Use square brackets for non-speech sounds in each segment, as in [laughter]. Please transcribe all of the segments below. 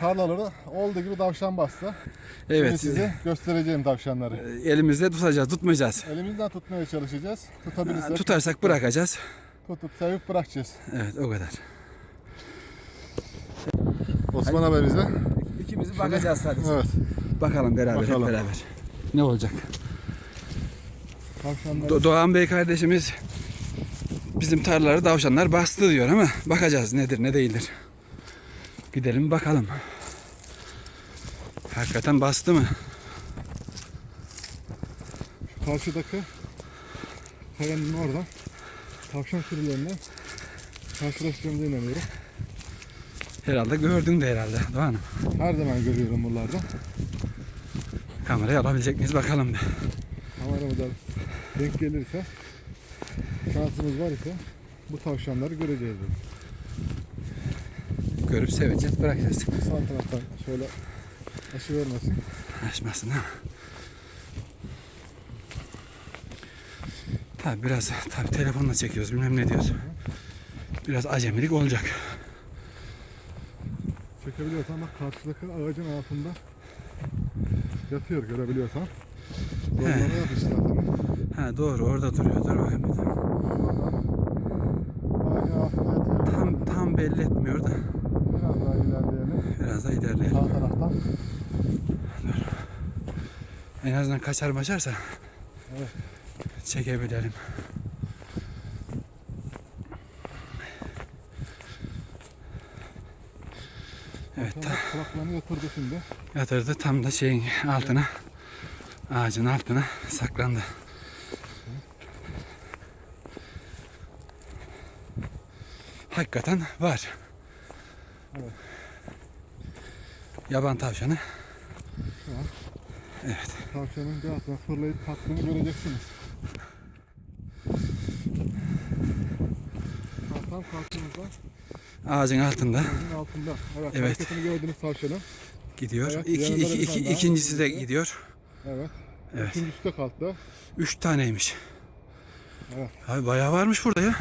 Tarlaları olduğu gibi tavşan bastı. Şimdi Evet. size göstereceğim tavşanları. Elimizde tutacağız, tutmayacağız. Elimizden tutmaya çalışacağız. Tutabilirsek Tutarsak bırakacağız. tutup sevip bırakacağız. Evet, o kadar. Osman abimizle. İkimizi bakacağız sadece. Evet. Bakalım beraber, Bakalım. hep beraber. Ne olacak? Tavşanları Do- Doğan Bey kardeşimiz bizim tarlaları tavşanlar bastı diyor ama bakacağız nedir ne değildir. Gidelim bakalım. Hakikaten bastı mı? şu karşıdaki kayanın orada tavşan sürülerine karşılaştığımıza inanıyorum. Herhalde gördün de herhalde Doğan'ım. Her zaman görüyorum buralarda. Kamerayı alabilecek miyiz bakalım bir. Kameramda denk gelirse şansımız var ise bu tavşanları göreceğiz. dedim. Görüp seveceğiz bırakacağız. Sağ taraftan şöyle aşı vermesin. Açmasın ha. Tabi biraz tabi telefonla çekiyoruz bilmem ne diyoruz. Biraz acemilik olacak. Çekebiliyorsan bak karşıdaki ağacın altında yatıyor görebiliyorsan. Zaten. Ha doğru orada duruyor. Dur bakayım bir yatıyor. Tam tam belli etmiyor da Biraz daha ilerleyelim. biraz daha ilerleyelim. Sağ taraftan. En azından kaçar maçarsa Evet. çekebilelim. Evet kulaklarını yatırdı şimdi. yatırdı tam da şeyin altına ağacın altına saklandı. Hakikaten var. Evet. Yaban tavşanı. Tavşanın bir altına fırlayıp kalktığını göreceksiniz. Tam kalktığınızda Ağacın altında ağacın altında. Evet, Evet. hareketini gördünüz tavşanın. gidiyor. Evet, İki, iki, iki, daha. ikincisi de gidiyor. Evet. Evet. Üçüncüsü de kalktı. Üç taneymiş. Evet. Abi bayağı varmış burada ya.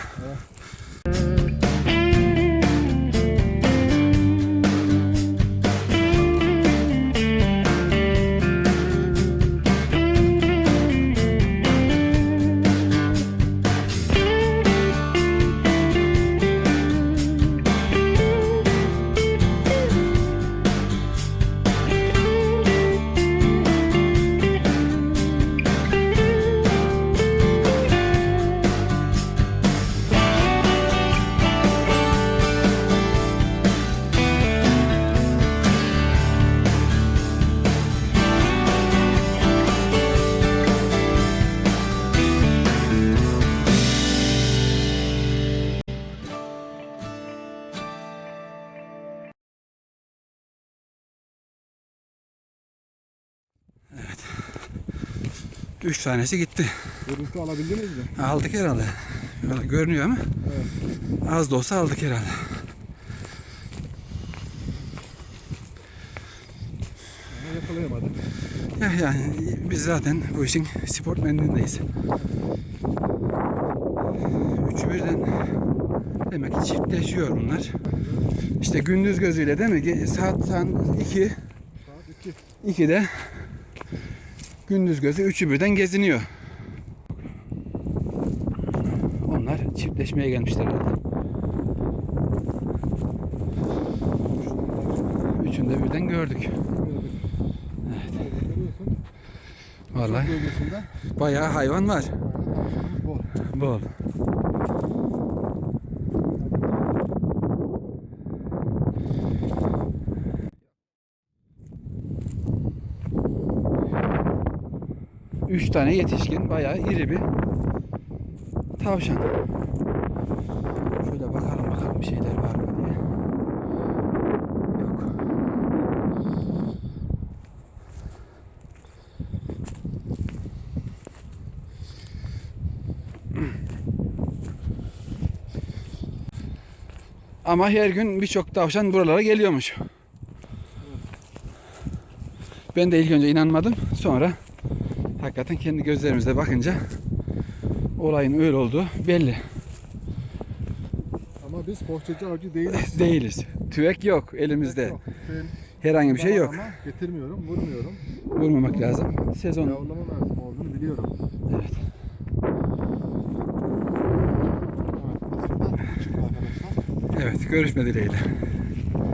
Üç tanesi gitti. Görüntü alabildiniz mi? Aldık herhalde. Öyle görünüyor ama Evet. az da olsa aldık herhalde. Ama yakalayamadım. Ya yani biz zaten bu işin sportmenliğindeyiz. Üçü birden demek ki çiftleşiyor bunlar. İşte gündüz gözüyle değil mi? Saat saat 2 Saat 2. 2'de gündüz gözü üçü birden geziniyor. Onlar çiftleşmeye gelmişler herhalde. Üçünü de birden gördük. Görüyorsun. Vallahi bayağı hayvan var. bol. Bol. Üç tane yetişkin bayağı iri bir tavşan. Şöyle bakalım bakalım bir şeyler var mı diye. Yok. Ama her gün birçok tavşan buralara geliyormuş. Ben de ilk önce inanmadım. Sonra hakikaten kendi gözlerimizle bakınca olayın öyle olduğu belli. Ama biz poğaçacı avcı değiliz. [laughs] Değiliz. Tüvek yok elimizde. Yok. Benim Herhangi bir şey yok. Ama getirmiyorum, vurmuyorum. Vurmamak lazım. Sezon Yavrulama mevsimi olduğunu biliyorum. Evet. Evet görüşme dileğiyle.